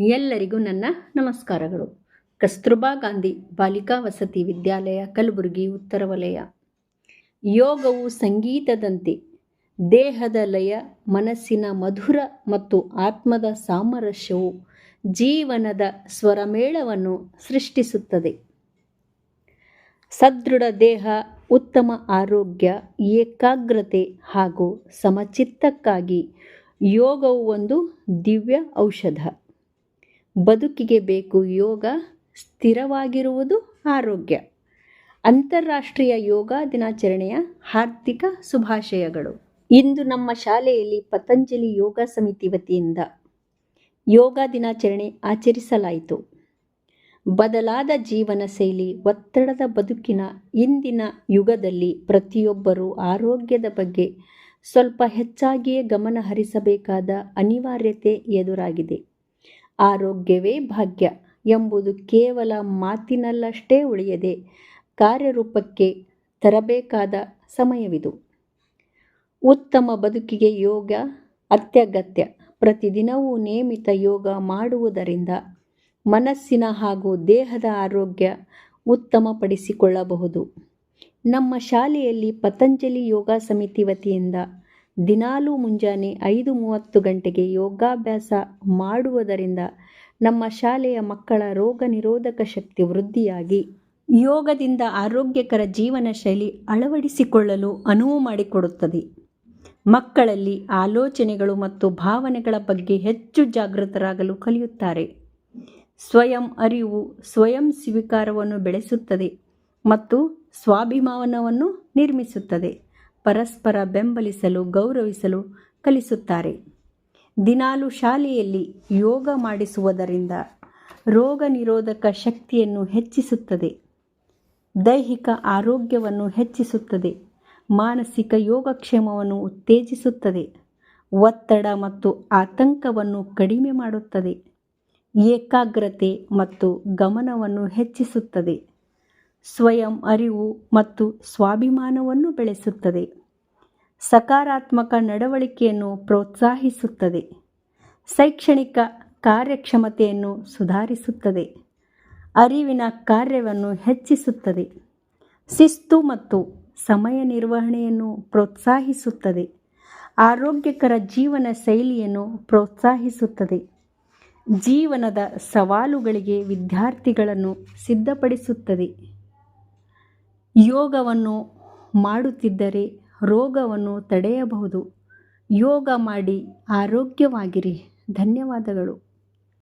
ಎಲ್ಲರಿಗೂ ನನ್ನ ನಮಸ್ಕಾರಗಳು. ಕಸ್ತೂರ್ಬಾ ಗಾಂಧಿ ಬಾಲಿಕಾ ವಸತಿ ವಿದ್ಯಾಲಯ, ಕಲಬುರಗಿ, ಉತ್ತರ ವಲಯ. ಯೋಗವು ಸಂಗೀತದಂತೆ. ದೇಹದ ಲಯ, ಮನಸ್ಸಿನ ಮಧುರ ಮತ್ತು ಆತ್ಮದ ಸಾಮರಸ್ಯವು ಜೀವನದ ಸ್ವರಮೇಳವನ್ನು ಸೃಷ್ಟಿಸುತ್ತದೆ. ಸದೃಢ ದೇಹ, ಉತ್ತಮ ಆರೋಗ್ಯ, ಏಕಾಗ್ರತೆ ಹಾಗೂ ಸಮಚಿತ್ತಕ್ಕಾಗಿ ಯೋಗವು ಒಂದು ದಿವ್ಯ ಔಷಧ. ಬದುಕಿಗೆ ಬೇಕು ಯೋಗ ಸ್ಥಿರವಾಗಿರುವುದು ಆರೋಗ್ಯ. ಅಂತಾರಾಷ್ಟ್ರೀಯ ಯೋಗ ದಿನಾಚರಣೆಯ ಹಾರ್ದಿಕ ಶುಭಾಶಯಗಳು. ಇಂದು ನಮ್ಮ ಶಾಲೆಯಲ್ಲಿ ಪತಂಜಲಿ ಯೋಗ ಸಮಿತಿ ವತಿಯಿಂದ ಯೋಗ ದಿನಾಚರಣೆ ಆಚರಿಸಲಾಯಿತು. ಬದಲಾದ ಜೀವನ ಶೈಲಿ, ಒತ್ತಡದ ಬದುಕಿನ ಇಂದಿನ ಯುಗದಲ್ಲಿ ಪ್ರತಿಯೊಬ್ಬರೂ ಆರೋಗ್ಯದ ಬಗ್ಗೆ ಸ್ವಲ್ಪ ಹೆಚ್ಚಾಗಿಯೇ ಗಮನ ಹರಿಸಬೇಕಾದ ಅನಿವಾರ್ಯತೆ ಎದುರಾಗಿದೆ. ಆರೋಗ್ಯವೇ ಭಾಗ್ಯ ಎಂಬುದು ಕೇವಲ ಮಾತಿನಲ್ಲಷ್ಟೇ ಉಳಿಯದೆ ಕಾರ್ಯರೂಪಕ್ಕೆ ತರಬೇಕಾದ ಸಮಯವಿದು. ಉತ್ತಮ ಬದುಕಿಗೆ ಯೋಗ ಅತ್ಯಗತ್ಯ. ಪ್ರತಿದಿನವೂ ನಿಯಮಿತ ಯೋಗ ಮಾಡುವುದರಿಂದ ಮನಸ್ಸಿನ ಹಾಗೂ ದೇಹದ ಆರೋಗ್ಯ ಉತ್ತಮಪಡಿಸಿಕೊಳ್ಳಬಹುದು. ನಮ್ಮ ಶಾಲೆಯಲ್ಲಿ ಪತಂಜಲಿ ಯೋಗ ಸಮಿತಿ ವತಿಯಿಂದ ದಿನಾಲೂ ಮುಂಜಾನೆ ಐದು ಮೂವತ್ತು ಗಂಟೆಗೆ ಯೋಗಾಭ್ಯಾಸ ಮಾಡುವುದರಿಂದ ನಮ್ಮ ಶಾಲೆಯ ಮಕ್ಕಳ ರೋಗ ನಿರೋಧಕ ಶಕ್ತಿ ವೃದ್ಧಿಯಾಗಿ ಯೋಗದಿಂದ ಆರೋಗ್ಯಕರ ಜೀವನ ಶೈಲಿ ಅಳವಡಿಸಿಕೊಳ್ಳಲು ಅನುವು ಮಾಡಿಕೊಡುತ್ತದೆ. ಮಕ್ಕಳಲ್ಲಿ ಆಲೋಚನೆಗಳು ಮತ್ತು ಭಾವನೆಗಳ ಬಗ್ಗೆ ಹೆಚ್ಚು ಜಾಗೃತರಾಗಲು ಕಲಿಯುತ್ತಾರೆ. ಸ್ವಯಂ ಅರಿವು, ಸ್ವಯಂ ಸ್ವೀಕಾರವನ್ನು ಬೆಳೆಸುತ್ತದೆ ಮತ್ತು ಸ್ವಾಭಿಮಾನವನ್ನು ನಿರ್ಮಿಸುತ್ತದೆ. ಪರಸ್ಪರ ಬೆಂಬಲಿಸಲು, ಗೌರವಿಸಲು ಕಲಿಸುತ್ತಾರೆ. ದಿನಾಲು ಶಾಲೆಯಲ್ಲಿ ಯೋಗ ಮಾಡಿಸುವುದರಿಂದ ರೋಗ ನಿರೋಧಕ ಶಕ್ತಿಯನ್ನು ಹೆಚ್ಚಿಸುತ್ತದೆ. ದೈಹಿಕ ಆರೋಗ್ಯವನ್ನು ಹೆಚ್ಚಿಸುತ್ತದೆ. ಮಾನಸಿಕ ಯೋಗಕ್ಷೇಮವನ್ನು ಉತ್ತೇಜಿಸುತ್ತದೆ. ಒತ್ತಡ ಮತ್ತು ಆತಂಕವನ್ನು ಕಡಿಮೆ ಮಾಡುತ್ತದೆ. ಏಕಾಗ್ರತೆ ಮತ್ತು ಗಮನವನ್ನು ಹೆಚ್ಚಿಸುತ್ತದೆ. ಸ್ವಯಂ ಅರಿವು ಮತ್ತು ಸ್ವಾಭಿಮಾನವನ್ನು ಬೆಳೆಸುತ್ತದೆ. ಸಕಾರಾತ್ಮಕ ನಡವಳಿಕೆಯನ್ನು ಪ್ರೋತ್ಸಾಹಿಸುತ್ತದೆ. ಶೈಕ್ಷಣಿಕ ಕಾರ್ಯಕ್ಷಮತೆಯನ್ನು ಸುಧಾರಿಸುತ್ತದೆ. ಅರಿವಿನ ಕಾರ್ಯವನ್ನು ಹೆಚ್ಚಿಸುತ್ತದೆ. ಶಿಸ್ತು ಮತ್ತು ಸಮಯ ನಿರ್ವಹಣೆಯನ್ನು ಪ್ರೋತ್ಸಾಹಿಸುತ್ತದೆ. ಆರೋಗ್ಯಕರ ಜೀವನ ಶೈಲಿಯನ್ನು ಪ್ರೋತ್ಸಾಹಿಸುತ್ತದೆ. ಜೀವನದ ಸವಾಲುಗಳಿಗೆ ವಿದ್ಯಾರ್ಥಿಗಳನ್ನು ಸಿದ್ಧಪಡಿಸುತ್ತದೆ. ಯೋಗವನ್ನು ಮಾಡುತ್ತಿದ್ದರೆ ರೋಗವನ್ನು ತಡೆಯಬಹುದು. ಯೋಗ ಮಾಡಿ ಆರೋಗ್ಯವಾಗಿರಿ. ಧನ್ಯವಾದಗಳು.